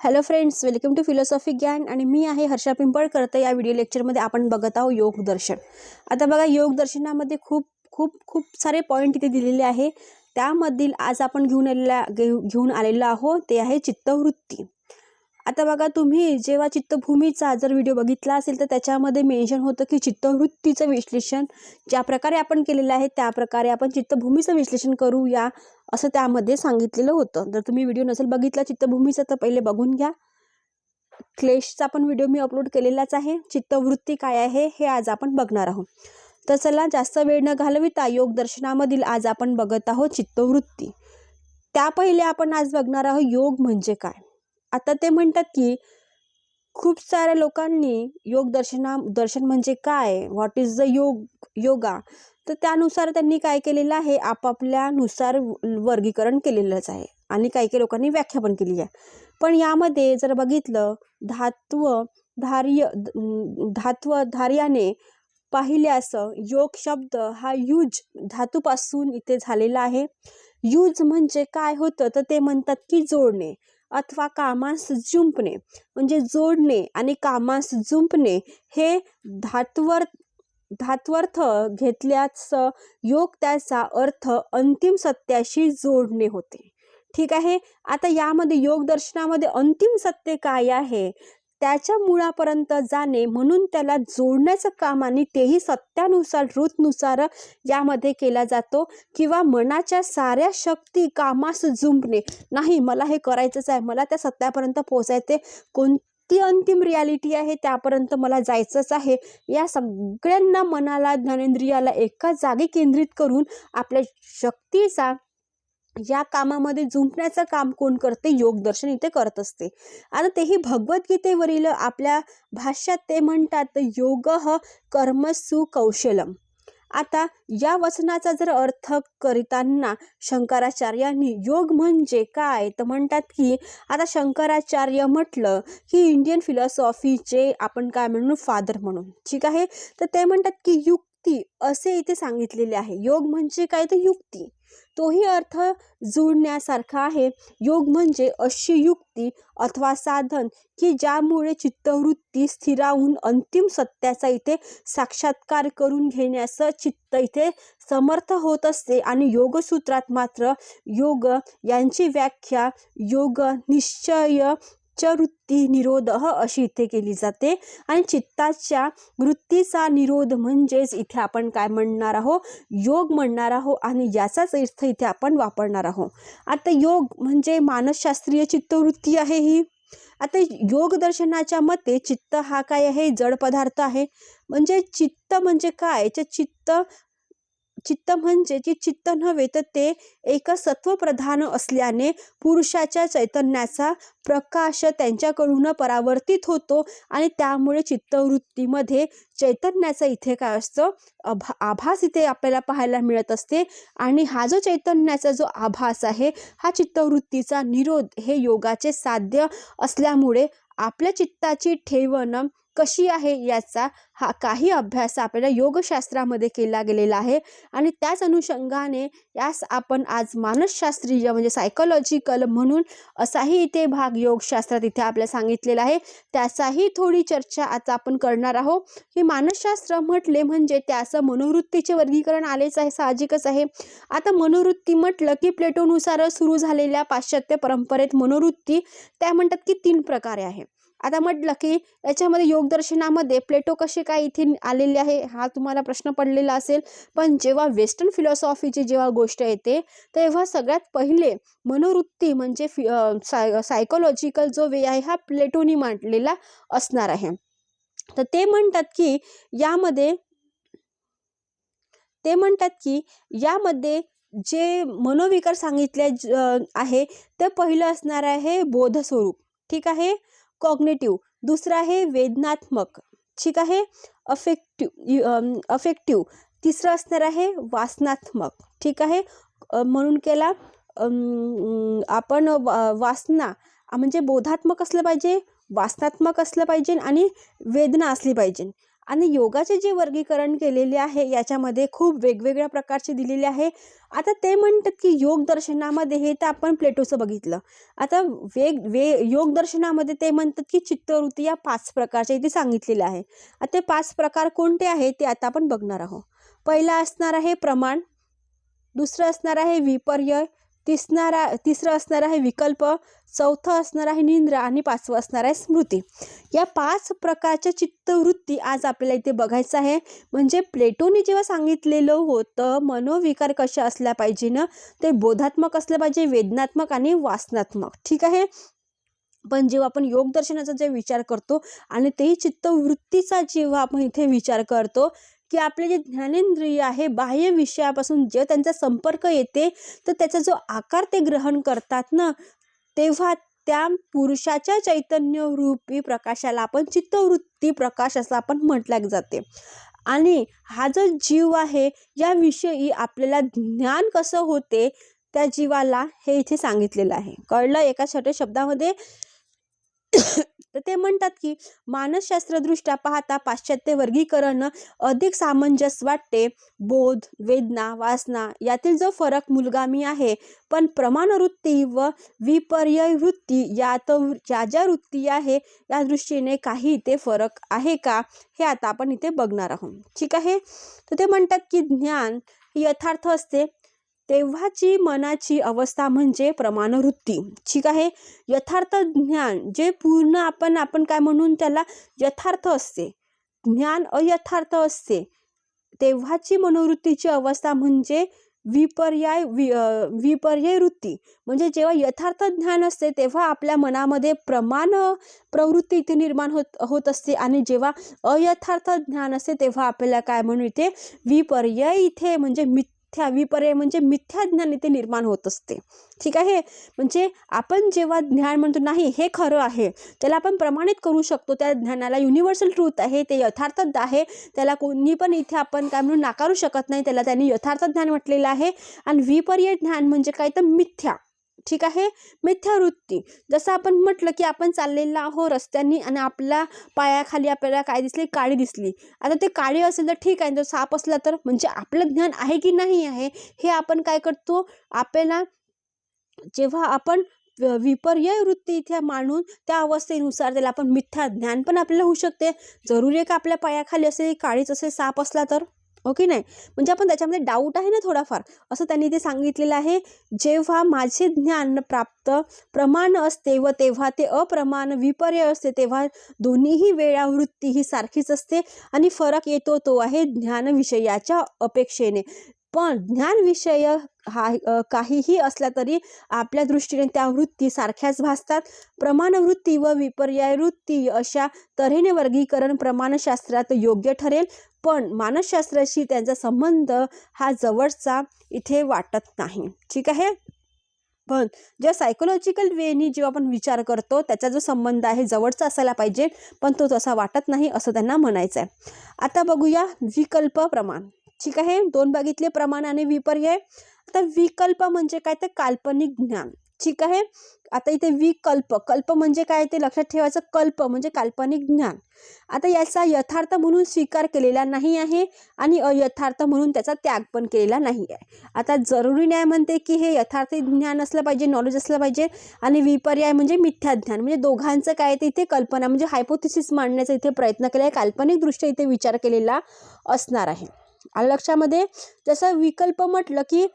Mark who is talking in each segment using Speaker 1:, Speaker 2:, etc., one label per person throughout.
Speaker 1: Hello friends welcome to philosophy ज्ञान आणि मी आहे हर्षा पिंपळकर. तर या व्हिडिओ लेक्चरमध्ये आपण बघत आहोत योगदर्शन आता बघा योगदर्शनामध्ये खूप खूप खूप सारे पॉईंट इथे दिलेले आहे. त्यामधील आज आपण घेऊन आलेला घेऊ घेऊन आलेलो आहोत ते आहे चित्तवृत्ती. आता बघा तुम्ही जेव्हा चित्तभूमीचा जर व्हिडिओ बघितला असेल तर त्याच्यामध्ये मेन्शन होतं की चित्तवृत्तीचं विश्लेषण ज्या प्रकारे आपण केलेलं आहे त्या प्रकारे आपण चित्तभूमीचं विश्लेषण करूया असं त्यामध्ये सांगितलेलं होतं. जर तुम्ही व्हिडिओ नसेल बघितला चित्तभूमीचा तर पहिले बघून घ्या. क्लेशचा पण व्हिडिओ मी अपलोड केलेलाच आहे. चित्तवृत्ती काय आहे हे आज आपण बघणार आहोत. तर चला जास्त वेळ न घालविता योग दर्शनामधील आज आपण बघत आहोत चित्तवृत्ती. त्या पहिले आपण आज बघणार आहोत योग म्हणजे काय? आता ते म्हणतात की खूप साऱ्या लोकांनी योग दर्शना दर्शन म्हणजे काय? व्हॉट इज द योग योगा तर त्यानुसार त्यांनी काय केलेलं आहे? आपापल्यानुसार वर्गीकरण केलेलंच आहे. आणि काही काही लोकांनी व्याख्या पण केली आहे. पण यामध्ये जर बघितलं धात्व धार्य धात्व धार्याने पाहिल्यास योग शब्द हा युज धातूपासून इथे झालेला आहे. युज म्हणजे काय होतं? तर ते म्हणतात की जोडणे. अथवा कामास जुंपणे म्हणजे जोडणे आणि कामास जुंपणे हे धातवर धात्वर्थ घेतल्यास योग त्याचा अर्थ अंतिम सत्याशी जोडणे होते. ठीक आहे? आता यामध्ये योगदर्शनामध्ये अंतिम सत्य काय आहे? त्याच्या मुळापर्यंत जाणे म्हणून त्याला जोडण्याचं काम आणि तेही सत्यानुसार ऋतनुसार यामध्ये केला जातो किंवा मनाच्या साऱ्या शक्ती कामास जुंपणे नाही मला हे करायचंच आहे. मला त्या सत्यापर्यंत पोचायचे कोण ती अंतिम रियालिटी आहे त्यापर्यंत मला जायचंच आहे. या सगळ्यांना मनाला ज्ञानेंद्रियाला एका जागी केंद्रित करून आपल्या शक्तीचा या कामामध्ये झुंपण्याचं काम कोण करते? योगदर्शन इथे करत असते. आता तेही भगवद्गीतेवरील आपल्या भाष्यात ते म्हणतात योग कर्मसु कौशलम आता या वचनाचा जर अर्थ करीताना शंकराचार्यांनी योग म्हणजे काय? तर म्हणतात की आता शंकराचार्य म्हटलं की इंडियन फिलॉसॉफीचे आपण काय म्हणू? फादर म्हणून. ठीक आहे? तर ते म्हणतात की युक्ती असे इथे सांगितलेले आहे. योग म्हणजे काय? तर युक्ती. तोही अर्थ जुळण्यासारखा आहे. योग म्हणजे अशी युक्ती अथवा साधन की ज्यामुळे चित्तवृत्ती स्थिरावून अंतिम सत्याचा इथे साक्षात्कार करून घेण्यास चित्त इथे समर्थ होत असते. आणि योगसूत्रात मात्र योग यांची व्याख्या योग निश्चय च वृत्ती निरोध अशी इथे केली जाते. आणि चित्ताच्या वृत्तीचा निरोध म्हणजेच इथे आपण काय म्हणणार आहोत? योग म्हणणार आहोत आणि याचाच अर्थ इथे आपण वापरणार आहोत. आता योग म्हणजे मानसशास्त्रीय चित्तवृत्ती आहे ही. आता योग दर्शनाच्या मते चित्त हा काय आहे? जड पदार्थ आहे. म्हणजे चित्त म्हणजे काय? चित्त चित्त म्हणजे की चित्त नव्हे तर ते एक सत्वप्रधान असल्याने पुरुषाच्या चैतन्याचा प्रकाश त्यांच्याकडून परावर्तित होतो आणि त्यामुळे चित्तवृत्तीमध्ये चैतन्याचं इथे काय असतं? अभा आभास इथे आपल्याला पाहायला मिळत असते. आणि हा जो चैतन्याचा जो आभास आहे हा चित्तवृत्तीचा निरोध हे योगाचे साध्य असल्यामुळे आपल्या चित्ताची ठेवण कशी आहे याचा हा काही अभ्यास आपल्याला योगशास्त्रामध्ये केला गेलेला आहे. आणि त्याच अनुषंगाने यास आपण आज मानसशास्त्रीय म्हणजे सायकोलॉजिकल म्हणून असाही इथे भाग योगशास्त्रात इथे आपल्याला सांगितलेलं आहे. त्याचाही थोडी चर्चा आता आपण करणार आहोत. की मानसशास्त्र म्हटले म्हणजे त्याचं मनोवृत्तीचे वर्गीकरण आलेच आहे साहजिकच आहे. आता मनोवृत्ती म्हटलं की प्लेटोनुसार सुरू झालेल्या पाश्चात्य परंपरेत मनोवृत्ती त्या म्हणतात की तीन प्रकारे आहे. आता म्हटलं की याच्यामध्ये योगदर्शनामध्ये प्लेटो कसे काय इथे आलेले आहे हा तुम्हाला प्रश्न पडलेला असेल. पण जेव्हा वेस्टर्न फिलॉसॉफीची जेव्हा गोष्ट येते तेव्हा सगळ्यात पहिले मनोवृत्ती म्हणजे फि साय सायकोलॉजिकल जो वे आहे हा प्लेटोनी मांडलेला असणार आहे. तर ते म्हणतात की यामध्ये ते म्हणतात की यामध्ये जे मनोविकार सांगितले आहे ते पहिलं असणार आहे बोधस्वरूप. ठीक आहे? कॉग्नेटिव्ह दुसरं आहे वेदनात्मक ठीक आहे? अफेक्टिव्ह अफेक्टिव्ह तिसरं असणार आहे वासनात्मक ठीक आहे? म्हणून केला आपण वा वासना म्हणजे बोधात्मक असलं पाहिजे वासनात्मक असलं पाहिजे आणि वेदना असली पाहिजे. आणि योगाचे जे वर्गीकरण केलेले आहे याच्यामध्ये खूप वेगवेगळ्या प्रकारचे दिलेले आहे. आता ते म्हणतात की योग दर्शनामध्ये हे तर आपण प्लेटोचं बघितलं. आता वेग वे योग दर्शनामध्ये ते म्हणतात की चित्तवृत्ती या पाच प्रकारच्या इथे सांगितलेले आहे. आता ते पाच प्रकार कोणते आहे ते आता आपण बघणार आहोत. पहिला असणार आहे प्रमाण दुसरं असणार आहे विपर्यय तिसणारा तिसरं असणार आहे विकल्प चौथं असणार आहे निंद्रा आणि पाचवं असणार आहे स्मृती. या पाच प्रकारच्या चित्तवृत्ती आज आपल्याला इथे बघायचं आहे. म्हणजे प्लेटोने जेव्हा सांगितलेलं होतं मनोविकार कशा असल्या पाहिजे ना ते बोधात्मक असलं पाहिजे वेदनात्मक आणि वासनात्मक. ठीक आहे? पण जेव्हा आपण योगदर्शनाचा जे विचार करतो आणि तेही चित्तवृत्तीचा जेव्हा आपण इथे विचार करतो की आपले जे ज्ञानेंद्रिय आहे बाह्य विषयापासून जे त्यांचा संपर्क येते तर त्याचा जो आकार ते ग्रहण करतात ना तेव्हा त्या पुरुषाच्या चैतन्य रूपी प्रकाशाला आपण चित्तवृत्ती प्रकाश असं आपण म्हटल्या जाते. आणि हा जो जीव आहे याविषयी आपल्याला ज्ञान कसं होते त्या जीवाला हे इथे सांगितलेलं आहे. कळलं एका छोट्या शब्दामध्ये? तर ते म्हणतात की मानसशास्त्रदृष्ट्या पाहता पाश्चात्य वर्गीकरण अधिक सामंजस्य वाटते. बोध वेदना वासना यातील जो फरक मुलगामी आहे पण प्रमाणवृत्ती व विपर्यय वृत्ती यात ज्या ज्या वृत्ती आहे या दृष्टीने काही इथे फरक आहे का हे आता आपण इथे बघणार आहोत. ठीक आहे? तर ते म्हणतात की ज्ञान ही यथार्थ असते. तेव्हाची मनाची अवस्था म्हणजे प्रमाणवृत्ती. ठीक आहे? यथार्थ ज्ञान जे पूर्ण आपण आपण काय म्हणून त्याला यथार्थ असते? ज्ञान अयथार्थ असते. तेव्हाची मनोवृत्तीची अवस्था म्हणजे विपर्याय वि विपर्याय वृत्ती म्हणजे जेव्हा यथार्थ ज्ञान असते तेव्हा आपल्या मनामध्ये प्रमाण प्रवृत्ती इथे निर्माण होत होत असते. आणि जेव्हा अयथार्थ ज्ञान असते तेव्हा आपल्याला काय म्हणू इथे? विपर्याय इथे म्हणजे मिथ्या विपर्यय म्हणजे मिथ्या ज्ञान इथे निर्माण होत असते. ठीक आहे? म्हणजे आपण जेव्हा ज्ञान म्हणतो नाही हे खरं आहे. त्याला आपण प्रमाणित करू शकतो. त्या ज्ञानाला युनिव्हर्सल ट्रूथ आहे ते यथार्थ आहे. त्याला कोणी पण इथे आपण काय म्हणून नाकारू शकत नाही. त्याला त्यांनी यथार्थ ज्ञान म्हटलेलं आहे. आणि विपर्य ज्ञान म्हणजे काय? तर मिथ्या. ठीक आहे? मिथ्यावृत्ती. जसं आपण म्हटलं की आपण चाललेला आहो रस्त्यांनी आणि आपल्या पायाखाली आपल्याला काय दिसली? काळी दिसली. आता ते काळी असेल तर ठीक आहे. जर साप असला तर म्हणजे आपलं ज्ञान आहे की नाही आहे हे आपण काय करतो? आपल्याला जेव्हा आपण विपर्य वृत्ती इथे मांडून त्या अवस्थेनुसार त्याला आपण मिथ्या ज्ञान पण आपल्याला होऊ शकते. जरुरी आहे का आपल्या पायाखाली असे काळीच असेल साप असला तर? ओके नाही? म्हणजे आपण त्याच्यामध्ये डाऊट आहे ना थोडाफार. असं त्यांनी ते सांगितलेलं आहे. जेव्हा माझे ज्ञान प्राप्त प्रमाण असते व तेव्हा ते अप्रमाण विपर्य असते तेव्हा दोन्हीही वेळा वृत्ती ही सारखीच असते आणि फरक येतो तो आहे ज्ञानविषयाच्या अपेक्षेने. पण ज्ञानविषय हा काहीही असला तरी आपल्या दृष्टीने त्या वृत्ती सारख्याच भासतात. प्रमाणवृत्ती व विपर्याय वृत्ती अशा तऱ्हेने वर्गीकरण प्रमाणशास्त्रात योग्य ठरेल पण मानसशास्त्राशी त्यांचा संबंध हा जवळचा इथे वाटत नाही. ठीक आहे? पण ज्या सायकोलॉजिकल वेनी जेव्हा आपण विचार करतो त्याचा जो संबंध आहे जवळचा असायला पाहिजे पण तो तसा वाटत नाही असं त्यांना म्हणायचं आहे आता बघूया विकल्प प्रमाण. ठीक आहे? दोन बघितले प्रमाण आणि विपर्य आता विकल्प म्हणजे काय? तर काल्पनिक ज्ञान. ठीक आहे? आता इथे विकल्प. कल्प म्हणजे काय? ते लक्षात ठेवायचं कल्प म्हणजे काल्पनिक ज्ञान. आता याचा यथार्थ म्हणून स्वीकार केलेला नाही आहे आणि अयथार्थ म्हणून त्याचा त्याग पण केलेला नाही आहे. आता जरुरी न्याय म्हणते की हे यथार्थ ज्ञान असलं पाहिजे नॉलेज असलं पाहिजे आणि विपर्याय म्हणजे मिथ्या ज्ञान म्हणजे दोघांचं काय ते इथे कल्पना म्हणजे हायपोथिसिस मांडण्याचा इथे प्रयत्न केला आहे. काल्पनिकदृष्ट्या इथे विचार केलेला असणार आहे. लक्षामध्ये जसं विकल्प म्हटलं की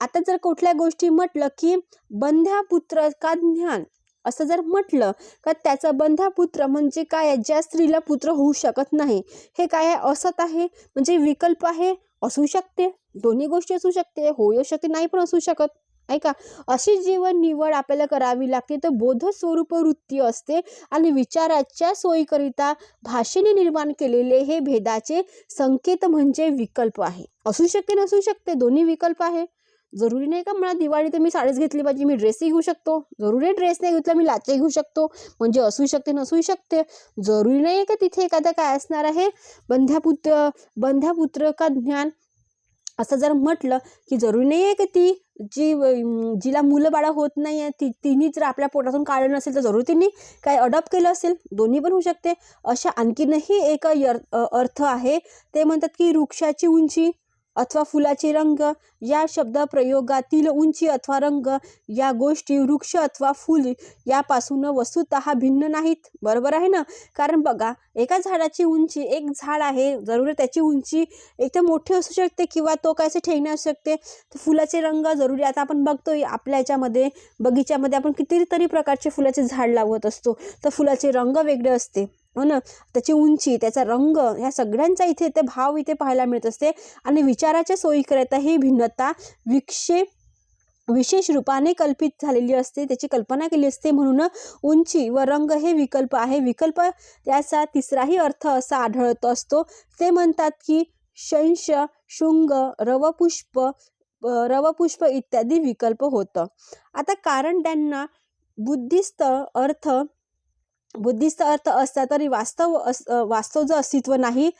Speaker 1: आता जर कुठल्या गोष्टी म्हटलं की बंध्यापुत्र का ज्ञान असं जर म्हटलं का त्याचा बंधापुत्र म्हणजे काय? आहे? ज्या स्त्रीला पुत्र होऊ शकत नाही. हे काय आहे? असत आहे. म्हणजे विकल्प आहे. असू शकते. दोन्ही गोष्टी असू शकते. होऊ शकते. नाही पण असू शकत. ऐका अशी जीवन निवड आपल्याला करावी लागते. तर बोध स्वरूप वृत्ती असते आणि विचाराच्या सोयीकरिता भाषेने निर्माण केलेले हे भेदाचे संकेत म्हणजे विकल्प आहे. असू शकते नसू शकते दोन्ही विकल्प आहे. जरुरी नाही का? मला दिवाळी तर मी साडीच घेतली पाहिजे मी ड्रेसही घेऊ शकतो. जरुरी ड्रेस नाही घेतला मी लाचे घेऊ शकतो. म्हणजे असू शकते नसू शकते. जरुरी नाही आहे का तिथे एखादा काय असणार आहे? बंध्यापुत्र बंध्यापुत्र का ज्ञान असं जर म्हटलं की जरुरी नाही आहे की ती जी जिला मुलं बाळं होत नाही आहे ती तिने जर आपल्या पोटातून काढलं नसेल तर जरूर तिने काय अडॉप्ट केलं असेल? दोन्ही पण होऊ शकते. अशा आणखीनही एक अर्थ आहे. ते म्हणतात की वृक्षाची उंची अथवा फुलाचे रंग या शब्द प्रयोगातील उंची अथवा रंग या गोष्टी वृक्ष अथवा फूल यापासून वस्तुत भिन्न नाहीत. बरोबर आहे ना? कारण बघा एका झाडाची उंची एक झाड आहे जरूर त्याची उंची एक तर मोठी असू शकते किंवा तो काय ठेवणे असू शकते. तर फुलाचे रंग जरुरी आता आपण बघतोय आपल्या याच्यामध्ये बगीच्यामध्ये आपण कितीतरी प्रकारचे फुलाचे झाड लावत असतो. तर फुलाचे रंग वेगळे असते. हो ना? त्याची उंची त्याचा रंग ह्या सगळ्यांचा इथे ते भाव इथे पाहायला मिळत असते. आणि विचाराच्या सोयीकरिता ही भिन्नता विक्षेप विशेष रूपाने कल्पित झालेली असते. त्याची कल्पना केली असते. म्हणून उंची व रंग हे विकल्प आहे. विकल्प त्याचा तिसराही अर्थ असा आढळत असतो. ते म्हणतात की शंश शृंग रवपुष्प रवपुष्प इत्यादी विकल्प होतं. आता कारण त्यांना बुद्धिस्त अर्थ बुद्धिस्त अर्थ असता तरी वास्तव अस वास्तव जो अस्तित्व नाही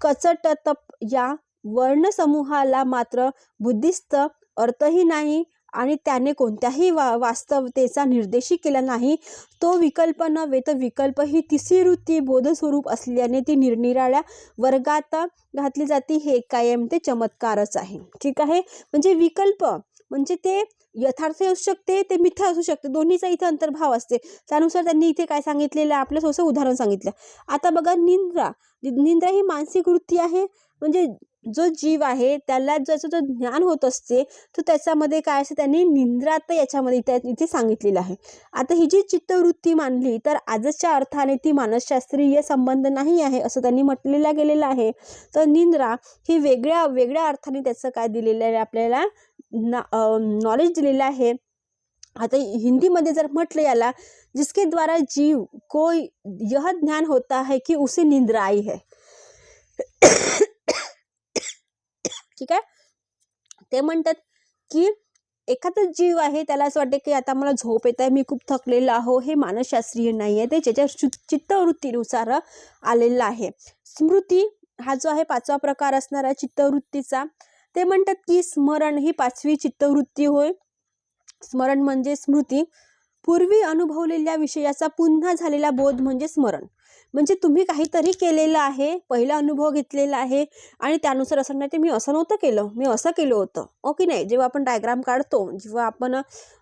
Speaker 1: कचटतप या वर्णसमूहाला मात्र बुद्धिस्त अर्थही नाही आणि त्याने कोणत्याही वा वास्तवतेचा निर्देशही केला नाही. तो विकल्प नव्हे तर विकल्प ही तिसरी वृत्ती बोधस्वरूप असल्याने ती निरनिराळ्या वर्गात घातली जाते. हे कायम ते चमत्कारच आहे. ठीक आहे? म्हणजे विकल्प म्हणजे ते यथार्थ असू शकते ते मिथ्या असू शकते. दोन्हीचा इथे अंतर्भाव असते. त्यानुसार त्यांनी इथे काय सांगितलेलं आहे? आपलं थोडंसं उदाहरण सांगितलं. आता बघा निंद्रा. निंद्रा ही मानसिक वृत्ती आहे. म्हणजे जो जीव आहे त्याला ज्याचं जो ज्ञान होत असते तर त्याच्यामध्ये काय असते? त्यांनी निंद्रात याच्यामध्ये त्या इथे सांगितलेलं आहे. आता ही जी चित्तवृत्ती मानली तर आजच्या अर्थाने ती मानसशास्त्रीय संबंध नाही आहे असं त्यांनी म्हटलेलं गेलेलं आहे. तर निंद्रा ही वेगळ्या वेगळ्या अर्थाने त्याचं काय दिलेलं आहे आपल्याला? ना नॉलेज दिलेलं आहे. आता हिंदीमध्ये जर म्हटलं याला जिसके द्वारा जीव को यह ज्ञान होता है की उसे निंद्रा आई है. ठीक आहे? ते म्हणतात की एखादा जीव आहे त्याला असं वाटते की आता मला झोप येत आहे मी खूप थकलेला आहो हे मानसशास्त्रीय नाही आहे ते ज्याच्या चित्तवृत्तीनुसार आलेलं आहे. स्मृती हा जो आहे पाचवा प्रकार असणारा चित्तवृत्तीचा. ते म्हणतात की स्मरण ही पाचवी चित्तवृत्ती होय. स्मरण म्हणजे स्मृती. पूर्वी अनुभवलेल्या विषयाचा पुन्हा झालेला बोध म्हणजे स्मरण. म्हणजे तुम्ही काहीतरी केलेलं आहे पहिला अनुभव घेतलेला आहे आणि त्यानुसार असं नाही ते मी असं नव्हतं केलं. मी असं केलं होतं. हो ओके नाही? जेव्हा आपण डायग्राम काढतो जेव्हा आपण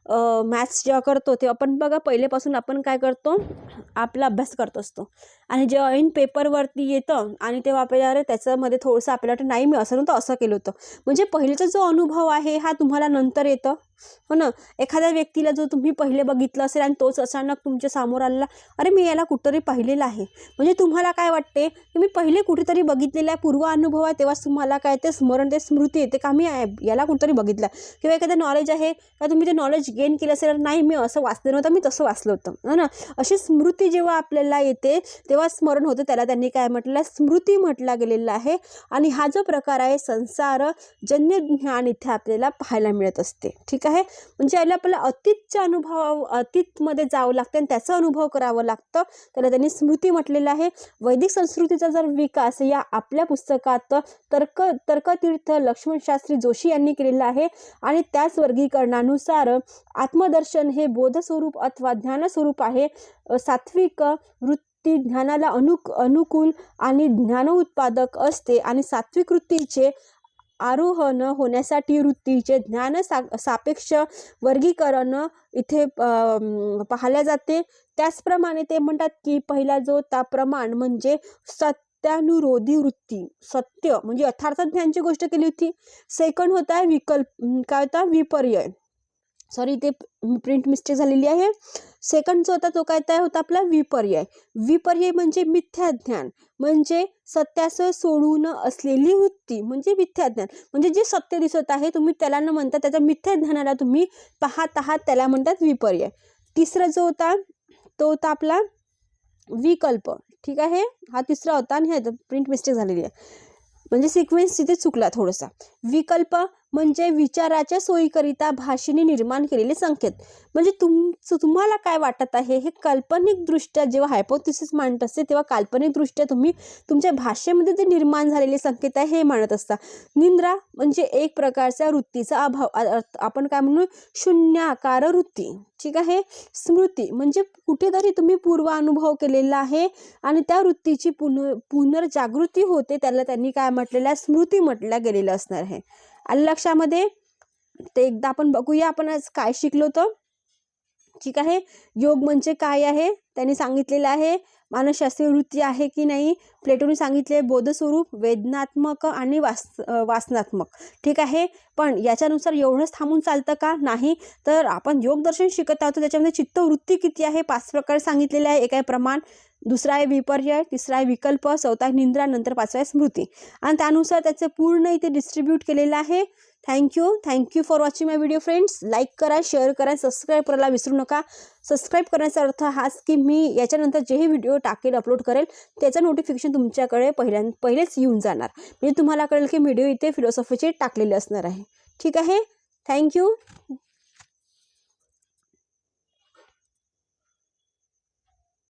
Speaker 1: मॅथ्स जेव्हा करतो तेव्हा आपण बघा पहिलेपासून आपण काय करतो आपला अभ्यास करत असतो. आणि जेव्हा ऐन पेपरवरती येतं आणि तेव्हा आपल्याला अरे त्याच्यामध्ये थोडंसं आपल्याला वाटतं नाही मी असं नव्हतं असं केलं होतं. म्हणजे पहिलेचा जो अनुभव आहे हा तुम्हाला नंतर येतं. हो ना? एखाद्या व्यक्तीला जो तुम्ही पहिले बघितलं असेल आणि तोच अचानक तुमच्यासमोर आला अरे मी याला कुठंतरी पाहिलेला आहे. म्हणजे तुम्हाला काय वाटते की मी पहिले कुठेतरी बघितलेला आहे पूर्व अनुभव आहे तेव्हाच तुम्हाला काय ते स्मरण ते स्मृती येते का मी याला कुठंतरी बघितलं. आहे किंवा एखादं नॉलेज आहे का तुम्ही ते नॉलेज गेन केलं असेल नाही मी असं वाचलं नव्हतं मी तसं वाचलं होतं. है ना? अशी स्मृती जेव्हा आपल्याला येते तेव्हा स्मरण होतं. त्याला त्यांनी काय म्हटलं आहे? स्मृती म्हटला गेलेला आहे. आणि हा जो प्रकार आहे संसार जन्य ज्ञान इथे आपल्याला पाहायला मिळत असते. ठीक आहे? म्हणजे याला आपल्याला अतीतच्या अनुभव अतीतमध्ये जावं लागतं आणि त्याचा अनुभव करावं लागतं. त्याला त्यांनी स्मृती म्हटलेलं आहे. वैदिक संस्कृतीचा जर विकास या आपल्या पुस्तकात तर्क तर्कतीर्थ लक्ष्मणशास्त्री जोशी यांनी केलेला आहे. आणि त्याच वर्गीकरणानुसार आत्मदर्शन हे बोधस्वरूप अथवा ज्ञानस्वरूप आहे. सात्विक वृत्ती ज्ञानाला अनु अनुकूल आणि ज्ञानउत्पादक असते आणि सात्विक वृत्तीचे आरोहण होण्यासाठी वृत्तीचे ज्ञान सा सापेक्ष वर्गीकरण इथे अम, पाहिल्या जाते. त्याचप्रमाणे ते म्हणतात की पहिला जो ता प्रमाण म्हणजे सत्यानुरोधी वृत्ती. सत्य म्हणजे यथार्थ ज्ञानची गोष्ट केली होती. सेकंड होता विकल्प काय होता? विपर्यय. सॉरी ते प्रिंट मिस्टेक झालेली आहे. सेकंड जो होता तो काय त्या होता आपला विपर्याय. विपर्याय म्हणजे मिथ्या ज्ञान म्हणजे सत्यास सोडून असलेली वृत्ती. म्हणजे मिथ्या ज्ञान म्हणजे जे सत्य दिसत आहे तुम्ही त्याला न म्हणता त्याच्या मिथ्या ज्ञानाला तुम्ही पाहत आहात त्याला म्हणतात विपर्याय. तिसरा जो होता तो होता आपला विकल्प. ठीक आहे? हा तिसरा होता आणि ह्या प्रिंट मिस्टेक झालेली आहे. म्हणजे सिक्वेन्स तिथे चुकला थोडासा. विकल्प म्हणजे विचाराच्या सोयीकरिता भाषेने निर्माण केलेले संकेत. म्हणजे तुमचं तुम्हाला काय वाटत आहे? हे काल्पनिकदृष्ट्या जेव्हा हायपोथिसिस मांडत असते तेव्हा काल्पनिकदृष्ट्या तुम्ही तुमच्या भाषेमध्ये जे निर्माण झालेले संकेत आहे हे मांडत असता. निंद्रा म्हणजे एक प्रकारचा वृत्तीचा अभाव. आपण काय म्हणू? शून्याकार वृत्ती. ठीक आहे? स्मृती म्हणजे कुठेतरी तुम्ही पूर्वानुभव केलेला आहे आणि त्या वृत्तीची पुन पुनर्जागृती होते त्याला त्यांनी काय म्हटलेलं आहे? स्मृती म्हटल्या गेलेलं असणार आहे. आलं लक्षामध्ये? ते एकदा आपण बघूया आपण आज काय शिकलो तर ठीक आहे. योग म्हणजे काय आहे? त्यांनी सांगितलेलं आहे मानसशास्त्रीय वृत्ती आहे की नाही? प्लेटोनी सांगितले बोधस्वरूप वेदनात्मक आणि वास वासनात्मक. ठीक आहे. पण याच्यानुसार एवढंच थांबून चालतं का? नाही. तर आपण योगदर्शन शिकत आहोत त्याच्यामध्ये चित्तवृत्ती किती आहे? पाच प्रकार सांगितलेले आहे. एक आहे प्रमाण दुसरा आहे विपर्यय तिसरा आहे विकल्प चौथा आहे निंद्रा नंतर पाचवा आहे स्मृती. आणि त्यानुसार त्याचं पूर्ण इथे डिस्ट्रीब्यूट केलेलं आहे. Thank you thank you for watching my video friends like करा शेअर करा सबस्क्राईब करायला विसरू नका. सबस्क्राईब करण्याचा अर्थ हाच की मी याच्यानंतर जेही व्हिडिओ टाकेल अपलोड करेल त्याचं नोटिफिकेशन तुमच्याकडे पहिल्यां पहिलेच येऊन जाणार. म्हणजे तुम्हाला कळेल की व्हिडिओ इथे फिलॉसॉफीचे टाकलेले असणार आहे. ठीक आहे? थँक्यू